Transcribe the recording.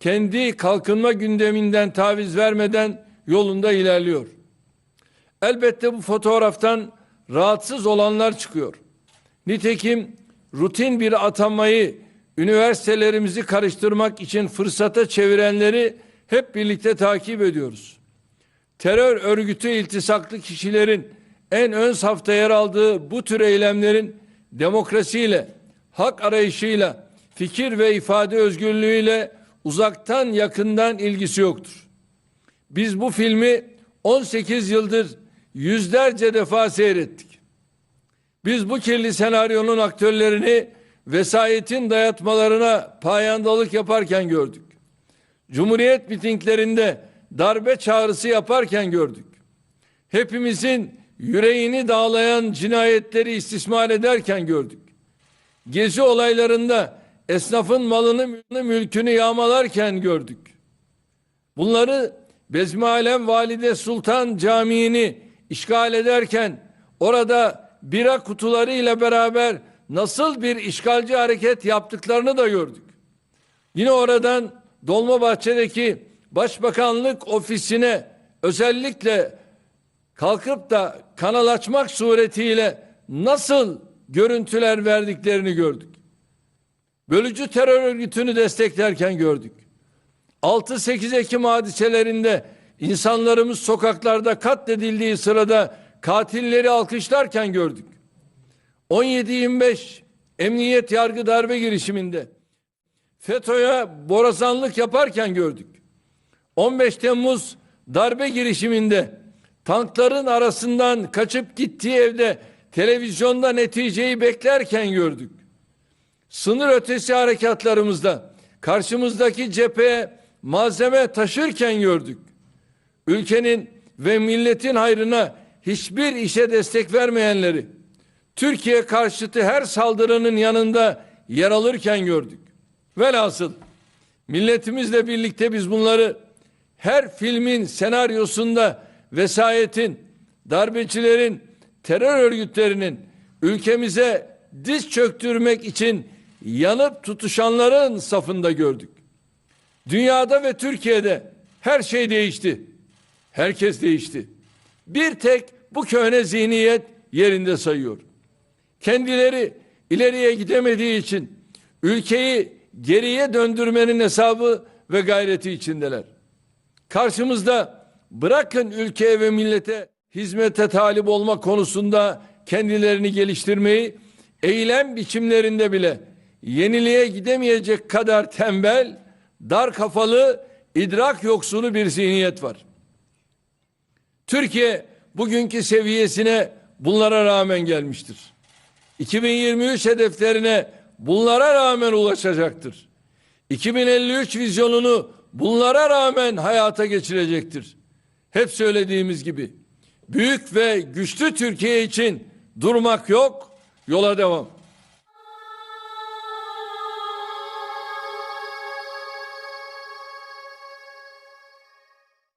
kendi kalkınma gündeminden taviz vermeden yolunda ilerliyor. Elbette bu fotoğraftan rahatsız olanlar çıkıyor. Nitekim rutin bir atanmayı üniversitelerimizi karıştırmak için fırsata çevirenleri hep birlikte takip ediyoruz. Terör örgütü iltisaklı kişilerin en ön safta yer aldığı bu tür eylemlerin demokrasiyle, hak arayışıyla, fikir ve ifade özgürlüğüyle uzaktan yakından ilgisi yoktur. Biz bu filmi 18 yıldır yüzlerce defa seyrettik. Biz bu kirli senaryonun aktörlerini vesayetin dayatmalarına payandalık yaparken gördük. Cumhuriyet mitinglerinde darbe çağrısı yaparken gördük. Hepimizin yüreğini dağlayan cinayetleri istismar ederken gördük. Gezi olaylarında esnafın malını mülkünü yağmalarken gördük. Bunları Bezmi Alem Valide Sultan Camii'ni işgal ederken orada bira kutuları ile beraber nasıl bir işgalci hareket yaptıklarını da gördük. Yine oradan Dolmabahçe'deki Başbakanlık ofisine özellikle kalkıp da kanal açmak suretiyle nasıl görüntüler verdiklerini gördük. Bölücü terör örgütünü desteklerken gördük. 6-8 Ekim hadiselerinde insanlarımız sokaklarda katledildiği sırada katilleri alkışlarken gördük. 17-25 emniyet yargı darbe girişiminde FETÖ'ye borazanlık yaparken gördük. 15 Temmuz darbe girişiminde tankların arasından kaçıp gittiği evde televizyonda neticeyi beklerken gördük. Sınır ötesi harekatlarımızda karşımızdaki cepheye malzeme taşırken gördük. Ülkenin ve milletin hayrına hiçbir işe destek vermeyenleri Türkiye karşıtı her saldırının yanında yer alırken gördük. Velhasıl milletimizle birlikte biz bunları her filmin senaryosunda vesayetin, darbecilerin, terör örgütlerinin ülkemize diz çöktürmek için yanıp tutuşanların safında gördük. Dünyada ve Türkiye'de her şey değişti. Herkes değişti. Bir tek bu köhne zihniyet yerinde sayıyor. Kendileri ileriye gidemediği için ülkeyi geriye döndürmenin hesabı ve gayreti içindeler. Karşımızda bırakın ülkeye ve millete hizmete talip olma konusunda kendilerini geliştirmeyi eylem biçimlerinde bile yeniliğe gidemeyecek kadar tembel, dar kafalı, idrak yoksunu bir zihniyet var. Türkiye bugünkü seviyesine bunlara rağmen gelmiştir. 2023 hedeflerine bunlara rağmen ulaşacaktır. 2053 vizyonunu bunlara rağmen hayata geçirecektir. Hep söylediğimiz gibi büyük ve güçlü Türkiye için durmak yok, yola devam.